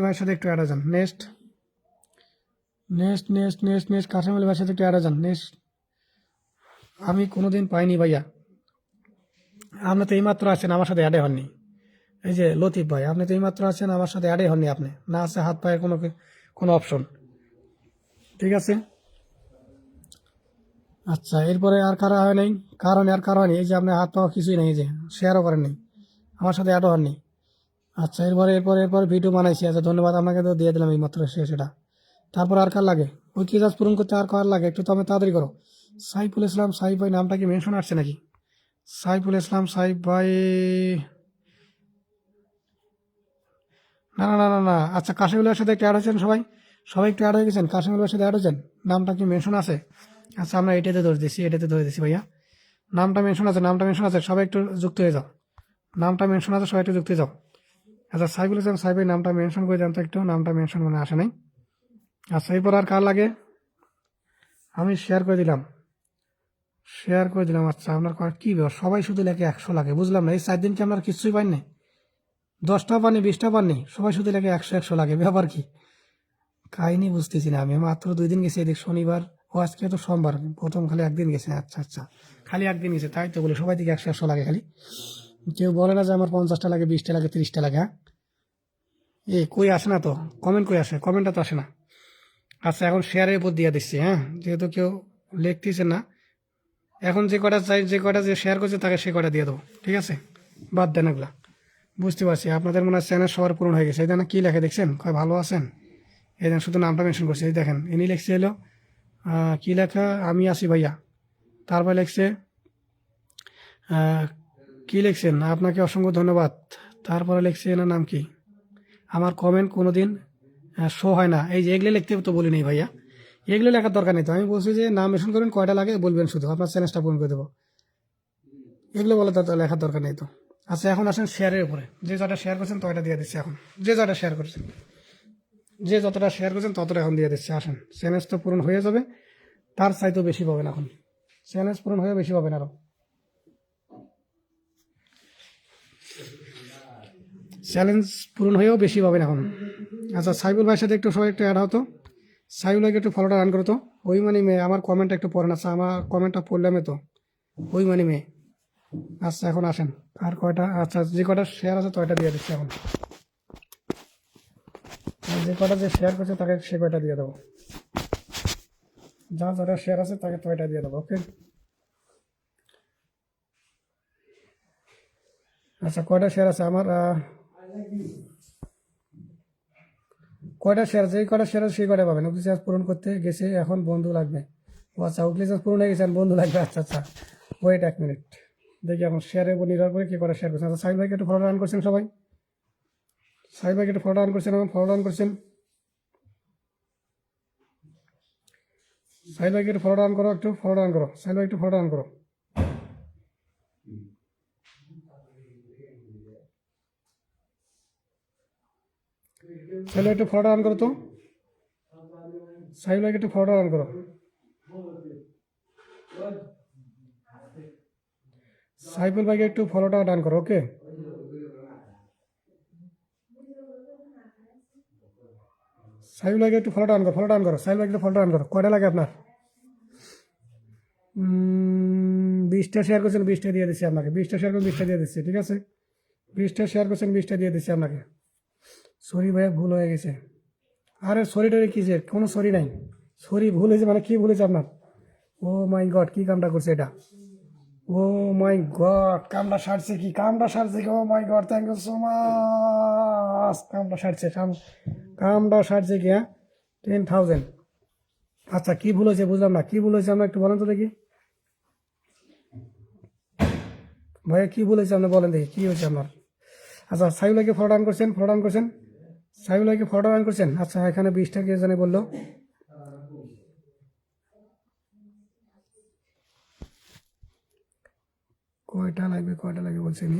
ভাইয়ের সাথে একটু অ্যাড যান next next next next next Kashem Ali ভাইয়ের সাথে একটু অ্যাড যান নেক্সট আমি কোনোদিন পাইনি ভাইয়া। আপনি তো এইমাত্র আছেন, আমার সাথে অ্যাডে হননি। এই যে লতিফ ভাই, আপনি তো এইমাত্র আছেন, আমার সাথে অ্যাডে হননি আপনি। না আছে হাত পায়ের কোনো কোনো অপশন ঠিক আছে? আচ্ছা এরপরে আর কারও হয় নাই? কারণ আর কারও হয়নি। এই যে আপনি হাত পাওয়া কিছুই নেই যে শেয়ারও করেননি। আমার সাথে অ্যাডও হননি। আচ্ছা এরপরে, এরপর এরপর ভিডিও বানাইছি। আচ্ছা ধন্যবাদ আপনাকে তো দিয়ে দিলাম এই মাত্র সে সেটা তারপর আর কার লাগে? ওই কি পূরণ করতে আর কার লাগে? একটু তবে তাড়াতাড়ি করো। সাইফুল ইসলাম সাইফ ভাই নামটা কি মেনশন আসছে নাকি? সাইফুল ইসলাম সাইফ ভাই না না না না না। আচ্ছা কাশিমুলের সাথে একটু অ্যাড হয়েছেন সবাই? সবাই একটু অ্যাড হয়ে গেছেন? কাশিমুলের সাথে অ্যাড হয়েছেন? নামটা কি মেনশন আছে? আচ্ছা আমরা এটাতে ধরে দিচ্ছি এটাতে ধরে দিচ্ছি ভাইয়া। নামটা মেনশন আছে, নামটা মেনশন আছে। সবাই একটু যুক্ত হয়ে যাও। নামটা মেনশন আছে, সবাই একটু যুক্ত হয়ে যাও। আচ্ছা সাইফুল ইসলাম সাইফের নামটা মেনশন করে দেন তো একটু, নামটা মেনশন মনে আসে নাই। আচ্ছা এরপর আর কার লাগে? আমি শেয়ার করে দিলাম। শেয়ার করে দিলাম আচ্ছা আপনার কি ব্যাপার? সবাই শুধু লেখে একশো লাগে, বুঝলাম না। এই চার দিন কি আপনার কিছুই পাননি? দশটা পাননি বিশটা পাননি, সবাই শুধু লেখে একশো একশো লাগে, ব্যাপার কি? কাহিনি বুঝতেছি না আমি, মাত্র দুই দিন গেছি এদিক শনিবার, ও আজকে তো সোমবার, প্রথম খালি একদিন গেছে আচ্ছা আচ্ছা খালি একদিন গেছে, তাই তো বলে, সবাই দিকে একশো একশো লাগে খালি। কেউ বলে না যে আমার পঞ্চাশটা লাগে, বিশটা লাগে, তিরিশটা লাগে হ্যাঁ? এ কই আসে না তো? কমেন্ট কই আসে? কমেন্টটা তো আসে না। আচ্ছা এখন শেয়ারের উপর দিয়ে দিচ্ছি হ্যাঁ? যেহেতু কেউ লিখতেছে না এখন যে কটা চাই যে কটা যে শেয়ার করছে তাকে সে কটা দিয়ে দেবো ঠিক আছে? বাদ দেন এগুলা। বুঝতে পারছি আপনাদের মনে হয় চ্যানেল সবার পূরণ হয়ে গেছে এই কী লেখে দেখছেন? কয় ভালো আছেন? এই দেখেন শুধু নামটা মেনশন করছে এই দেখেন ইনি লিখছে আহ, কি লেখা? আমি আসি ভাইয়া। তারপরে লিখছে কি লিখছেন? আপনাকে অসংখ্য ধন্যবাদ। তারপরে লিখছে এনার নাম কি? আমার কমেন্ট কোনো দিন শো হয় না। এই যে এগুলো লিখতে তো বলি ভাইয়া। এগুলো লেখার দরকার নেই তো। আমি বলছি যে নাম মেনশন করেন, কয়টা লাগে বলবেন শুধু। আপনার চ্যালেঞ্জটা পূরণ করে দেবো। এগুলো বলে তো লেখার দরকার নেই তো। আচ্ছা এখন আসেন শেয়ারের উপরে। যে যতটা শেয়ার করছেন ততটা দিয়ে দিচ্ছি এখন। যে যতটা শেয়ার করছেন। যে যতটা শেয়ার করছেন ততটা এখন দিয়ে দিচ্ছি। আসেন। চ্যালেঞ্জ তো পূরণ হয়ে যাবে। তার চাইতেও বেশি পাবেন এখন। চ্যালেঞ্জ পূরণ হয়ে বেশি পাবেন আরও চ্যালেঞ্জ পূরণ হয়েও বেশি পাবেন এখন। আচ্ছা সাইবুল ভাইয়ের সাথে একটু সবাই একটু অ্যাড হতো। সাইবুল ভাইকে একটু ফলোটা রান করতো ওই মানে মেয়ে আমার কমেন্টটা একটু পড়েন। আচ্ছা আমার কমেন্টটা পড়লামে তো, ওই মানে মেয়ে আচ্ছা এখন আসেন। আর কয়টা আচ্ছা যে কয়টা শেয়ার আছে তয়টা দিয়ে দিচ্ছি এখন। যে কয়টা যে শেয়ার করছে তাকে সে কয়টা দিয়ে দেবো। যা যারা শেয়ার আছে তাকে তয়টা দিয়ে দেবো ওকে আচ্ছা কয়টা শেয়ার আছে? আমার কয়টা শেয়ার যেই কটা শেয়ার সেই কটা পাবেন? উকলি চার্জ পূরণ করতে গেছে, এখন বন্ধু লাগবে। ও আচ্ছা উকলি চার্জ পূরণ হয়ে গেছে বন্ধু লাগবে। আচ্ছা আচ্ছা। ওয়েট এক মিনিট দেখি এখন শেয়ারের উপর নির্ভর করে কী করে শেয়ার করছেন। আচ্ছা সাহিদ ভাইকে একটু ফলো রান করছেন সবাই। সাহিদ ভাইকে একটু ফলো রান করছেন এবং ফলো রান করছেন। সাহিদ ভাইকে একটু ফলো রান করো, একটু ফলো রান করো। সাহিদ ভাই, একটু ফলো রান করো। সাহিল একটু ফটোটা অন করো তো। ভাইকে একটু ফটোটা অন করো। সাইফুল ভাইকে একটু ফলোটা ডান করো ওকে সাইফুল ভাইকে একটু ফলোটা অন করো ফলোটা অন করো, সাইফুল ভাইকে ফলোটা অন করো। কয়টা লাগে আপনার? বিশটা শেয়ার করছেন, বিশটা দিয়ে দিচ্ছি আপনাকে। বিশটা শেয়ার করে বিশটা দিয়ে দিচ্ছি ঠিক আছে? বিশটা শেয়ার করছেন, বিশটা দিয়ে দিচ্ছি আপনাকে। সরি ভাইয়া ভুল হয়ে গেছে। আরে সরিটারে কি যে, কোনো সরি নাই। সরি ভুল হয়েছে মানে কী ভুল হয়েছে আপনার? ও মাই গড, কী কামটা করছে এটা? ও মাই গড, কামটা সারছে কি? কামটা সারছে কি? ও my god thank you so much কামটা সারছে, কাম, কামটা সারছে কি হ্যাঁ? টেন থাউজেন্ড আচ্ছা কী ভুল হয়েছে বুঝলাম না। কী ভুল হয়েছে আমরা একটু বলেন তো দেখি। ভাইয়া, কি ভুল হয়েছে আপনি বলেন দেখি, কী হয়েছে আপনার? আচ্ছা সাইবুলাকে ফটো অন করছেন ফটো অন করছেন। সাইবুলাকে ফটো অন করছেন? আচ্ছা এখানে বিশটা কে জানে বলল? কয়টা লাগবে কয়টা লাগবে বলছেন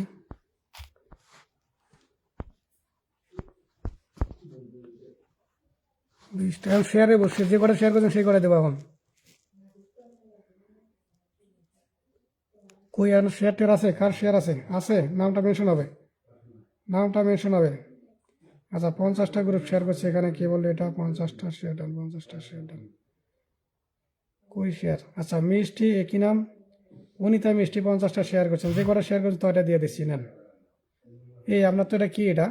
বিশটা, এখন শেয়ারে বসছে, যে কটা শেয়ার করছেন সেই কটা দেবো এখন। কই, আর শেয়ার টেয়ার আছে? কার শেয়ার আছে? আছে, নামটা মেনশন হবে। নামটা মেনশন হবে। আচ্ছা পঞ্চাশটা গ্রুপ শেয়ার করছে, এখানে কে বলল এটা? পঞ্চাশটা শেয়ার ডান পঞ্চাশটা শেয়ার ডান কই শেয়ার আচ্ছা মিষ্টি একই নাম? অনিতা মিষ্টি, পঞ্চাশটা শেয়ার করছেন। যে কটা শেয়ার করছেন, তয়টা দিয়ে দিচ্ছি, নেন। এই, আপনার তো এটা কি এটা?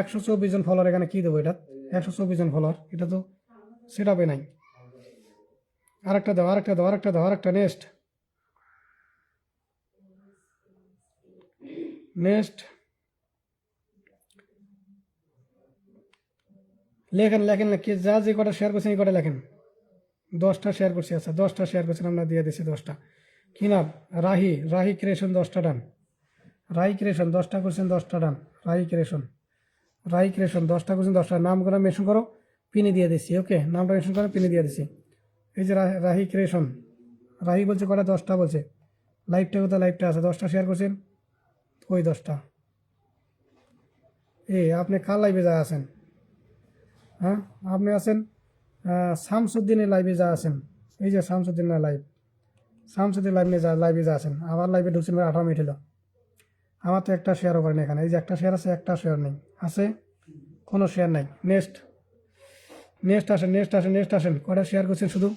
একশো চব্বিশ জন ফলোয়ার এখানে কী দেবো এটা? একশো চব্বিশ জন ফলোয়ার এটা তো সেট আপে নাই। আরেকটা দাও আরেকটা দাও আরেকটা দাও, আরেকটা নেক্সট নেক্সট লেখেন লেখেন কে যা যে কটা শেয়ার করছেন এই কটা লেখেন। দশটা শেয়ার করছি আচ্ছা দশটা শেয়ার করছেন, আমরা দিয়ে দিচ্ছি দশটা। কি নাম? রাহি রাহি ক্রিয়েশন দশটা ডান। রাহি ক্রিয়েশন দশটা করছেন, দশটা done. Rahi creation Rahi creation দশটা করছেন, দশটা নাম করে মেনশন করো পিনে দিয়ে দিচ্ছি ওকে নামটা মেনশন করে পিনে দিয়ে দিচ্ছি এই যে রাহি ক্রিয়েশন রাহি বলছে কটা? দশটা বলছে। লাইভটা কোথায়? লাইভটা আছে, দশটা শেয়ার করছেন? ওই দশটা। এ আপনি কার লাইভে যা আছেন? হ্যাঁ আপনি আছেন শামসুদ্দিনের লাইভে যা আছেন। এই যে শামসুদ্দিনের লাইভ শামসুদ্দিন লাইভ নিয়ে যা লাইভে যা আছেন। আমার লাইভে ঢুকছেন আঠারো মিনিট হলো। আমার তো একটা শেয়ারও করেন এখানে। এই যে একটা শেয়ার আছে, একটা শেয়ার নেই। আছে? কোনো শেয়ার নাই। নেক্সট নেক্সট আসেন নেক্সট আসেন নেক্সট আসেন। কয়টা শেয়ার করছেন শুধু?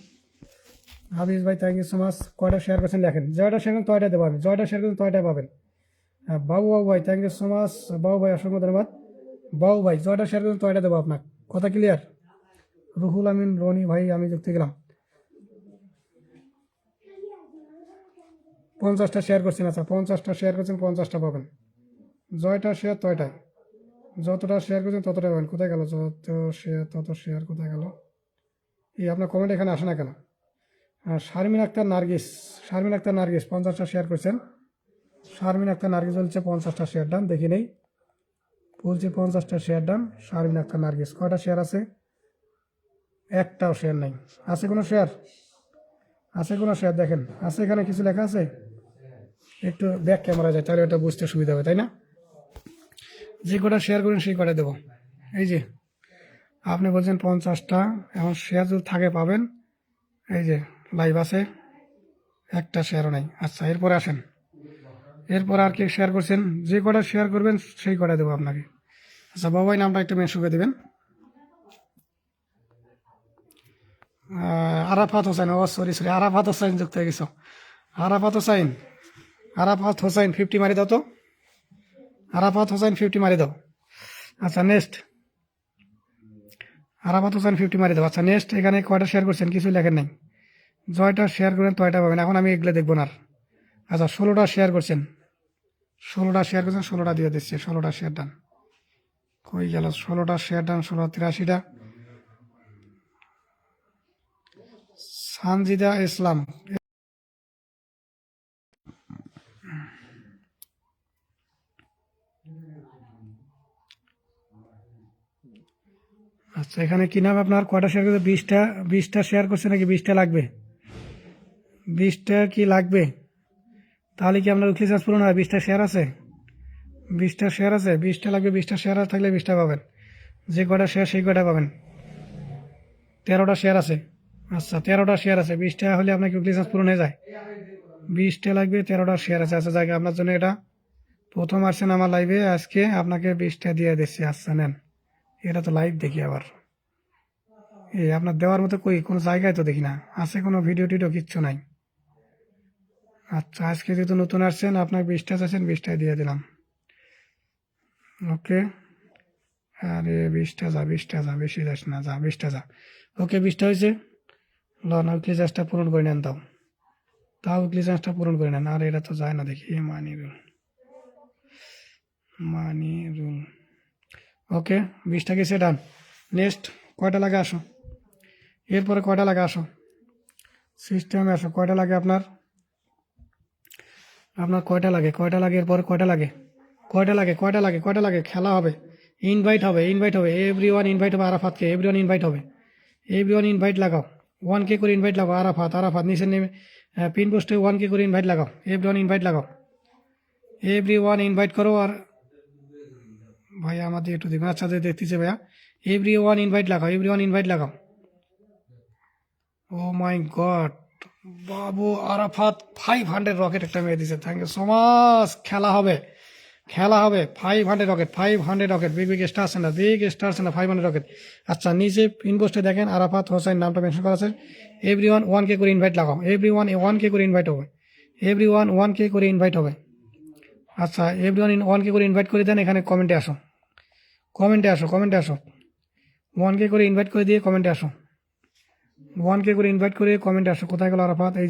হাফিজ ভাই থ্যাংক ইউ সো মাচ কয়টা শেয়ার করছেন দেখেন। জয়টা শেয়ার করুন তয়টা দেবো আমি। জয়টা শেয়ার করুন তয়টা পাবেন। হ্যাঁ বাবু বাবু ভাই থ্যাংক ইউ সো মাচ বাবু ভাই, অসংখ্য ধন্যবাদ। বাবু ভাই, জয়টা শেয়ার করুন তয়টা দেবো আপনার কথা ক্লিয়ার রুহুল আমিন, রনি ভাই, আমি যুক্ত গেলাম। পঞ্চাশটা শেয়ার করছেন আচ্ছা পঞ্চাশটা শেয়ার করছেন, পঞ্চাশটা পাবেন। জয়টা শেয়ার তয়টা যতটা শেয়ার করছেন ততটা পাবেন। কোথায় গেল? যত শেয়ার তত শেয়ার কোথায় গেল? এই আপনার কমেন্ট এখানে আসে না কেন? শারমিন আক্তার নার্গিস, শারমিন আক্তার নার্গিস, পঞ্চাশটা শেয়ার করছেন। শারমিন আক্তার নার্গিস বলছে, পঞ্চাশটা শেয়ার ডান দেখি নেই। বলছে পঞ্চাশটা শেয়ার ডান শারমিন আক্তার নার্গিস। কয়টা শেয়ার আছে? একটাও শেয়ার নেই। আছে কোনো শেয়ার আছে কোনো শেয়ার দেখেন, আছে এখানে কিছু লেখা আছে? একটু ব্যাক ক্যামেরা যায়, তাহলে ওটা বুঝতে সুবিধা হবে, তাই না? যে কটা শেয়ার করেন, সেই কটা দেবো। এই যে, আপনি বলছেন পঞ্চাশটা, এখন শেয়ার যদি থাকে পাবেন, এই যে লাইভ আছে, একটা শেয়ারও নেই। আচ্ছা এরপরে আসেন। এরপর আর কি শেয়ার করছেন? যে কটা শেয়ার করবেন, সেই কটা দেবো আপনাকে। আচ্ছা বাবাই নামটা একটু মেনশন করে দেবেন। আরাফাত হোসেন, ও সরি সরি আরাফাত হোসেন যুক্ত হয়ে গেছো। আরাফাত হোসেন আরাফাত হোসেন ফিফটি মারি দাও তো। আরাফাত হোসেন ফিফটি মারি দাও। আচ্ছা নেক্সট আরাফাত হোসেন ফিফটি মারি দাও। আচ্ছা নেক্সট এখানে কয়টা শেয়ার করছেন? কিছু লেখেন নাই। জয়টা শেয়ার করেন, তয়টা পাবেন। এখন আমি এগুলো দেখব না। আচ্ছা ষোলোটা শেয়ার করছেন। ষোলোটা শেয়ার করছেন, ষোলোটা দিয়ে দিচ্ছি, ষোলোটা শেয়ার ডান কই গেল? ষোলোটা শেয়ার ডান ষোলো, তিরাশিটা। সানজিদা ইসলাম। আচ্ছা এখানে কি নাম আপনার? কয়টা শেয়ার করছে? বিশটা বিশটা শেয়ার করছে নাকি বিশটা লাগবে? বিশটা কি লাগবে? তাহলে কি আপনার উঠলি চার্জ পূরণ হয়? বিশটা শেয়ার আছে? বিশটা শেয়ার আছে? বিশটা লাগবে, বিশটা শেয়ার থাকলে বিশটা পাবেন। যে কটা শেয়ার, সেই কটা পাবেন। তেরোটা শেয়ার আছে। আচ্ছা তেরোটা শেয়ার আছে। বিশটা হলে আপনাকে উইকলি চার্জ পূরণ হয়ে যায়? বিশটা লাগবে, তেরোটা শেয়ার আছে। আচ্ছা জায়গা আপনার জন্য এটা প্রথম আসছেন আমার লাইভে আজকে আপনাকে বিশটা দিয়ে দিচ্ছি। আচ্ছা নেন। এটা তো লাইভ দেখি আবার। এই আপনার দেওয়ার মতো কই? কোনো জায়গায় তো দেখি না। আছে কোনো ভিডিও টিডিও কিচ্ছু নাই। আচ্ছা আজকে যেহেতু নতুন আসছেন, আপনার বিশটা চাচ্ছেন, বিশটাই দিয়ে দিলাম। ওকে? আরে, বিশটা যা বিশটা যা, বেশি যাস না, যা, বিশটা যা। ওকে, বিশটা হয়েছে? লন উইকলি চার্জটা পূরণ করে নেন তাও। তাও উইকলি চার্জটা পূরণ করে নেন। আর, এটা তো যায় না দেখি মানি রুল মানি রুল ওকে, বিশটা গেছে, ডান। নেক্সট, কয়টা লাগে আসো? এরপরে কয়টা লাগে আসো? সিস্টেমে আসো। কয়টা লাগে আপনার? আপনার কয়টা লাগে? কয়টা লাগে? এরপরে কয়টা লাগে? কয়টা লাগে? কয়টা লাগে? কয়টা লাগে? খেলা হবে। ইনভাইট হবে ইনভাইট হবে। এভরি ওয়ান ইনভাইট হবে আরাফাতকে। এভরি ওয়ান ইনভাইট হবে। এভরি ওয়ান ইনভাইট লাগাও। ওয়ান কে করে ইনভাইট লাগাও। আরাফাত আরাফাত নিচে নেমে পিন পোস্টে ওয়ান কে করে ইনভাইট লাগাও। এভরি ওয়ান ইনভাইট লাগাও। এভরি ওয়ান ইনভাইট করো আর ভাইয়া আমাদের একটু দেখবেন আচ্ছা দেখতেছে ভাইয়া। এভরি ওয়ান ইনভাইট লাগাও। এভরি ওয়ান ইনভাইট লাগাও। Oh my god Babu Arafat five hundred rocket একটা মেয়ে দিছে থ্যাংক ইউ সো মাচ খেলা হবে। খেলা হবে। Five hundred rocket five hundred rocket big big star centre big star centre five hundred rocket আচ্ছা নিচে ইনপোস্টে দেখেন, আরাফাত হোসেন নামটা মেনশন করা আছে। এভরি ওয়ান ওয়ান কে করে ইনভাইট লাগাও। এভরি ওয়ান ওয়ান কে করে ইনভাইট হবে। এভরি ওয়ান ওয়ান কে করে ইনভাইট হবে। আচ্ছা এভরি ওয়ান ওয়ান কে করে ইনভাইট করে দেন, এখানে কমেন্টে আসো। কমেন্টে আসো কমেন্টে আসো। ওয়ান কে করে ইনভাইট করে দিয়ে কমেন্টে আসো। ওয়ান কে করে ইনভাইট করে কমেন্টে আসো। কোথায় গেল আরাফাত? এই